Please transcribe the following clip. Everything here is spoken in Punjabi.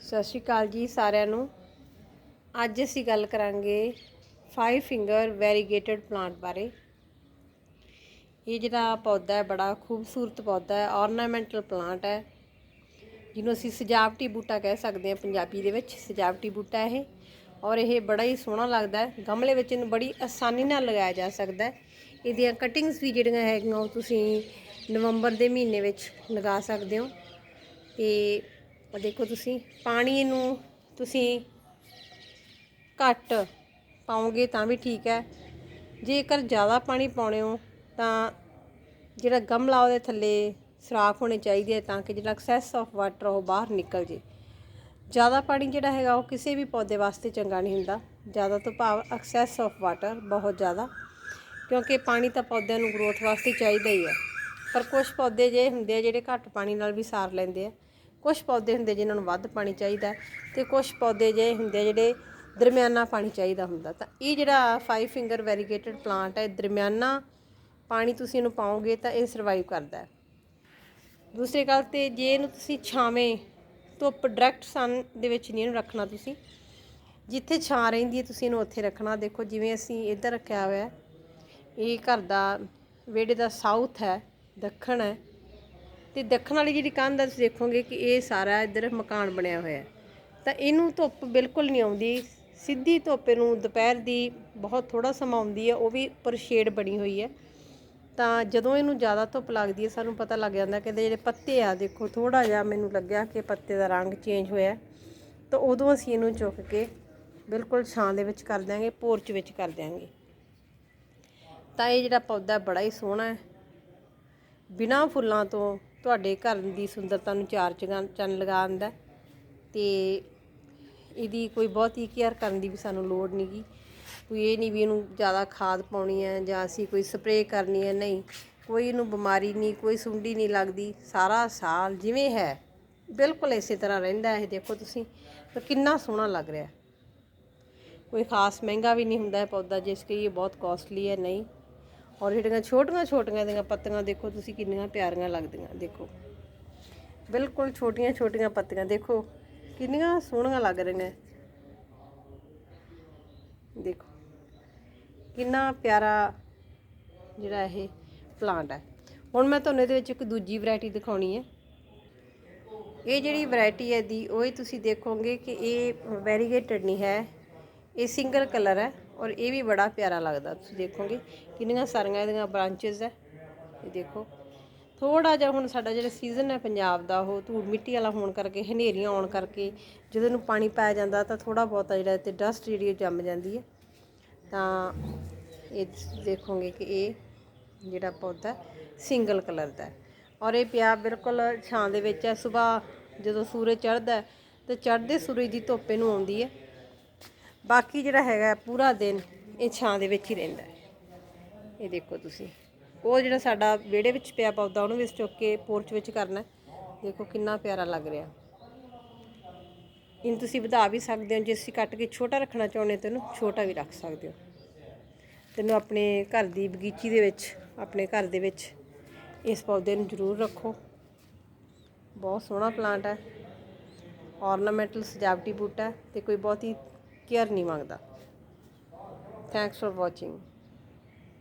ਸਤਿ ਸ਼੍ਰੀ ਅਕਾਲ ਜੀ ਸਾਰਿਆਂ ਨੂੰ। ਅੱਜ ਅਸੀਂ ਗੱਲ ਕਰਾਂਗੇ ਫਾਈਵ ਫਿੰਗਰ ਵੈਰੀਗੇਟਡ ਪਲਾਂਟ ਬਾਰੇ। ਇਹ ਜਿਹੜਾ ਪੌਦਾ ਹੈ, ਬੜਾ ਖੂਬਸੂਰਤ ਪੌਦਾ ਹੈ ਆਰਨਾਮੈਂਟਲ ਪਲਾਂਟ ਹੈ, ਜਿਹਨੂੰ ਅਸੀਂ ਸਜਾਵਟੀ ਬੂਟਾ ਕਹਿ ਸਕਦੇ ਹਾਂ ਪੰਜਾਬੀ ਦੇ ਵਿੱਚ, ਸਜਾਵਟੀ ਬੂਟਾ ਇਹ। ਔਰ ਇਹ ਬੜਾ ਹੀ ਸੋਹਣਾ ਲੱਗਦਾ ਹੈ, ਗਮਲੇ ਵਿੱਚ ਇਹਨੂੰ ਬੜੀ ਆਸਾਨੀ ਨਾਲ ਲਗਾਇਆ ਜਾ ਸਕਦਾ ਹੈ। ਇਹਦੀਆਂ ਕਟਿੰਗਸ ਵੀ ਜਿਹੜੀਆਂ ਹੈਗੀਆਂ, ਉਹ ਤੁਸੀਂ ਨਵੰਬਰ ਦੇ ਮਹੀਨੇ ਵਿੱਚ ਲਗਾ ਸਕਦੇ ਹੋ। ਤੇ ਆਹ ਦੇਖੋ ਤੁਸੀਂ, ਪਾਣੀ ਨੂੰ ਤੁਸੀਂ ਘੱਟ ਪਾਓਗੇ ਤਾਂ ਵੀ ਠੀਕ ਹੈ। ਜੇਕਰ ਜ਼ਿਆਦਾ ਪਾਣੀ ਪਾਉਣੇ ਹੋ ਤਾਂ ਜਿਹੜਾ ਗਮਲਾ ਉਹਦੇ ਥੱਲੇ ਸੁਰਾਖ ਹੋਣੇ ਚਾਹੀਦੇ ਆ ਤਾਂ ਕਿ ਜਿਹੜਾ ਐਕਸੈਸ ਆਫ ਵਾਟਰ ਉਹ ਬਾਹਰ ਨਿਕਲ ਜੇ। ਜ਼ਿਆਦਾ ਪਾਣੀ ਜਿਹੜਾ ਹੈਗਾ ਉਹ ਕਿਸੇ ਵੀ ਪੌਦੇ ਵਾਸਤੇ ਚੰਗਾ ਨਹੀਂ ਹੁੰਦਾ। ਜ਼ਿਆਦਾ ਤੋਂ ਭਾਵ ਐਕਸੈਸ ਆਫ ਵਾਟਰ ਬਹੁਤ ਜ਼ਿਆਦਾ, ਕਿਉਂਕਿ ਪਾਣੀ ਤਾਂ ਪੌਦਿਆਂ ਨੂੰ ਗਰੋਥ ਵਾਸਤੇ ਚਾਹੀਦਾ ਹੀ ਹੈ। ਪਰ ਕੁਝ ਪੌਦੇ ਜੇ ਹੁੰਦੇ ਆ ਜਿਹੜੇ ਘੱਟ ਪਾਣੀ ਨਾਲ ਵੀ ਸਾਰ ਲੈਂਦੇ ਆ ਕੁਝ ਪੌਦੇ ਹੁੰਦੇ ਜਿਨ੍ਹਾਂ ਨੂੰ ਵੱਧ ਪਾਣੀ ਚਾਹੀਦਾ ਤੇ ਕੁਝ ਪੌਦੇ ਜੇ ਹੁੰਦੇ ਆ ਜਿਹੜੇ ਦਰਮਿਆਨਾ ਪਾਣੀ ਚਾਹੀਦਾ ਹੁੰਦਾ। ਤਾਂ ਇਹ ਜਿਹੜਾ ਫਾਈਵ ਫਿੰਗਰ ਵੈਰੀਗੇਟਡ ਪਲਾਂਟ ਹੈ ਦਰਮਿਆਨਾ ਪਾਣੀ ਤੁਸੀਂ ਇਹਨੂੰ ਪਾਓਗੇ ਤਾਂ ਇਹ ਸਰਵਾਈਵ ਕਰਦਾ ਹੈ। ਦੂਸਰੀ ਗੱਲ ਤੇ ਜੇ ਇਹਨੂੰ ਤੁਸੀਂ ਛਾਵੇਂ ਧੁੱਪ ਡਾਇਰੈਕਟ ਸਨ ਦੇ ਵਿੱਚ ਨਹੀਂ ਇਹਨੂੰ ਰੱਖਣਾ ਤੁਸੀਂ, ਜਿੱਥੇ ਛਾਂ ਰਹਿੰਦੀ ਹੈ ਤੁਸੀਂ ਇਹਨੂੰ ਉੱਥੇ ਰੱਖਣਾ। ਦੇਖੋ ਜਿਵੇਂ ਅਸੀਂ ਇੱਧਰ ਰੱਖਿਆ ਹੋਇਆ ਹੈ ਇਹ ਘਰ ਦਾ, ਵਿਹੜੇ ਦਾ ਸਾਊਥ ਹੈ, ਦੱਖਣ ਹੈ। ਤੇ ਦੱਖਣ ਵਾਲੀ ਜਿਹੜੀ ਕੰਧ ਹੈ ਤੁਸੀਂ ਦੇਖੋਗੇ ਕਿ ਇਹ ਸਾਰਾ ਇੱਧਰ ਮਕਾਨ ਬਣਿਆ ਹੋਇਆ ਤਾਂ ਇਹਨੂੰ ਧੁੱਪ ਬਿਲਕੁਲ ਨਹੀਂ ਆਉਂਦੀ। ਸਿੱਧੀ ਧੁੱਪ ਨੂੰ ਦੁਪਹਿਰ ਦੀ ਬਹੁਤ ਥੋੜਾ ਸਮਾਂ ਆਉਂਦੀ ਹੈ, ਉਹ ਵੀ ਉੱਪਰ ਸ਼ੇਡ ਬਣੀ ਹੋਈ ਹੈ। ਤਾਂ ਜਦੋਂ ਇਹਨੂੰ ਜ਼ਿਆਦਾ ਧੁੱਪ ਲੱਗਦੀ ਹੈ, ਸਾਨੂੰ ਪਤਾ ਲੱਗ ਜਾਂਦਾ ਕਿ ਇਹਦੇ ਜਿਹੜੇ ਪੱਤੇ ਆ, ਦੇਖੋ ਥੋੜਾ ਜਿਹਾ ਮੈਨੂੰ ਲੱਗਿਆ ਕਿ ਪੱਤੇ ਦਾ ਰੰਗ ਚੇਂਜ ਹੋਇਆ ਤਾਂ ਉਦੋਂ ਅਸੀਂ ਇਹਨੂੰ ਚੁੱਕ ਕੇ ਬਿਲਕੁਲ ਛਾਂ ਦੇ ਵਿੱਚ ਕਰ ਦਿਆਂਗੇ, ਪੋਰਚ ਵਿੱਚ ਕਰ ਦਿਆਂਗੇ। ਤਾਂ ਇਹ ਜਿਹੜਾ ਪੌਦਾ ਬੜਾ ਹੀ ਸੋਹਣਾ ਹੈ। ਬਿਨਾਂ ਫੁੱਲਾਂ ਤੋਂ ਤੁਹਾਡੇ ਘਰ ਦੀ ਸੁੰਦਰਤਾ ਨੂੰ ਚਾਰ ਚੰਗਾ- ਚੰਨ ਲਗਾ ਦਿੰਦਾ ਹੈ। ਤੇ ਇਹਦੀ ਕੋਈ ਬਹੁਤੀ ਕੇਅਰ ਕਰਨ ਦੀ ਵੀ ਸਾਨੂੰ ਲੋੜ ਨਹੀਂਗੀ ਕੋਈ ਇਹ ਨਹੀਂ ਵੀ ਇਹਨੂੰ ਜ਼ਿਆਦਾ ਖਾਦ ਪਾਉਣੀ ਹੈ ਜਾਂ ਅਸੀਂ ਕੋਈ ਸਪਰੇਅ ਕਰਨੀ ਹੈ, ਨਹੀਂ। ਕੋਈ ਇਹਨੂੰ ਬਿਮਾਰੀ ਨਹੀਂ, ਕੋਈ ਸੁੰਡੀ ਨਹੀਂ ਲੱਗਦੀ। ਸਾਰਾ ਸਾਲ ਜਿਵੇਂ ਹੈ, ਬਿਲਕੁਲ ਇਸੇ ਤਰ੍ਹਾਂ ਰਹਿੰਦਾ ਇਹ ਦੇਖੋ ਤੁਸੀਂ। ਕਿੰਨਾ ਸੋਹਣਾ ਲੱਗ ਰਿਹਾ। ਕੋਈ ਖਾਸ ਮਹਿੰਗਾ ਵੀ ਨਹੀਂ ਹੁੰਦਾ ਇਹ ਪੌਦਾ, ਜਿਸ ਕਿ ਇਹ ਬਹੁਤ ਕਾਸਟਲੀ ਹੈ, ਨਹੀਂ। ਔਰ ਜਿਹੜੀਆਂ ਛੋਟੀਆਂ ਛੋਟੀਆਂ ਦੀਆਂ ਪੱਤੀਆਂ, ਦੇਖੋ ਤੁਸੀਂ ਕਿੰਨੀਆਂ ਪਿਆਰੀਆਂ ਲੱਗਦੀਆਂ, ਦੇਖੋ। ਬਿਲਕੁਲ ਛੋਟੀਆਂ ਛੋਟੀਆਂ ਪੱਤੀਆਂ, ਦੇਖੋ, ਕਿੰਨੀਆਂ ਸੋਹਣੀਆਂ ਲੱਗ ਰਹੀਆਂ। ਦੇਖੋ, ਕਿੰਨਾ ਪਿਆਰਾ ਜਿਹੜਾ ਇਹ ਪਲਾਂਟ ਹੈ। ਹੁਣ ਮੈਂ ਤੁਹਾਨੂੰ ਇਹਦੇ ਵਿੱਚ ਇੱਕ ਦੂਜੀ ਵੈਰਾਈਟੀ ਦਿਖਾਉਣੀ ਹੈ। ਇਹ ਜਿਹੜੀ ਵੈਰਾਈਟੀ ਹੈ ਦੀ ਉਹ ਹੀ ਤੁਸੀਂ ਦੇਖੋਗੇ ਕਿ ਇਹ ਵੈਰੀਗੇਟਡ ਨਹੀਂ ਹੈ, ਇਹ ਸਿੰਗਲ ਕਲਰ ਹੈ। ਔਰ ਇਹ ਵੀ ਬੜਾ ਪਿਆਰਾ ਲੱਗਦਾ, ਤੁਸੀਂ ਦੇਖੋਗੇ ਕਿੰਨੀਆਂ ਸਾਰੀਆਂ ਇਹਦੀਆਂ ਬ੍ਰਾਂਚਸ ਹੈ। ਇਹ ਦੇਖੋ ਥੋੜਾ ਜਿਹਾ ਹੁਣ ਸਾਡਾ ਜਿਹੜਾ ਸੀਜ਼ਨ ਹੈ ਪੰਜਾਬ ਦਾ, ਉਹ ਧੂੜ ਮਿੱਟੀ ਵਾਲਾ ਹੋਣ ਕਰਕੇ, ਹਨੇਰੀਆਂ ਆਉਣ ਕਰਕੇ, ਜਦੋਂ ਇਹਨੂੰ ਪਾਣੀ ਪਾਇਆ ਜਾਂਦਾ ਤਾਂ ਥੋੜਾ ਬਹੁਤਾ ਜਿਹੜਾ ਤੇ ਡਸਟ ਜਿਹੜੀ ਉਹ ਜੰਮ ਜਾਂਦੀ ਹੈ। ਤਾਂ ਇਹ ਦੇਖੋਗੇ ਕਿ ਇਹ ਜਿਹੜਾ ਪੌਦਾ ਸਿੰਗਲ ਕਲਰ ਦਾ ਔਰ ਇਹ ਪਿਆ ਬਿਲਕੁਲ ਛਾਂ ਦੇ ਵਿੱਚ ਹੈ, ਸਵੇਰ ਜਦੋਂ ਸੂਰਜ ਚੜ੍ਹਦਾ ਹੈ, ਤੇ ਚੜ੍ਹਦੇ ਸੂਰਜ ਦੀ ਧੁੱਪ ਨੂੰ ਆਉਂਦੀ ਹੈ। ਬਾਕੀ ਜਿਹੜਾ ਹੈਗਾ ਪੂਰਾ ਦਿਨ ਇਹ ਛਾਂ ਦੇ ਵਿੱਚ ਹੀ ਰਹਿੰਦਾ ਇਹ ਦੇਖੋ ਤੁਸੀਂ। ਉਹ ਜਿਹੜਾ ਸਾਡਾ ਵਿਹੜੇ ਵਿੱਚ ਪਿਆ ਪੌਦਾ, ਉਹਨੂੰ ਵੀ ਇਸ ਚੁੱਕ ਕੇ ਪੋਰਚ ਵਿੱਚ ਕਰਨਾ ਦੇਖੋ ਕਿੰਨਾ ਪਿਆਰਾ ਲੱਗ ਰਿਹਾ। ਇਹਨੂੰ ਤੁਸੀਂ ਵਧਾ ਵੀ ਸਕਦੇ ਹੋ। ਜੇ ਤੁਸੀਂ ਕੱਟ ਕੇ ਛੋਟਾ ਰੱਖਣਾ ਚਾਹੁੰਦੇ ਤਾਂ ਇਹਨੂੰ ਛੋਟਾ ਵੀ ਰੱਖ ਸਕਦੇ ਹੋ। ਤੈਨੂੰ ਆਪਣੇ ਘਰ ਦੀ ਬਗੀਚੀ ਦੇ ਵਿੱਚ, ਆਪਣੇ ਘਰ ਦੇ ਵਿੱਚ ਇਸ ਪੌਦੇ ਨੂੰ ਜ਼ਰੂਰ ਰੱਖੋ। ਬਹੁਤ ਸੋਹਣਾ ਪਲਾਂਟ ਹੈ। ਔਰਨਾਮੈਂਟਲ ਸਜਾਵਟੀ ਬੂਟਾ ਹੈ ਤੇ ਕੋਈ ਹੀ ਕੇਅਰ ਨਹੀਂ ਮੰਗਦਾ। Thanks for watching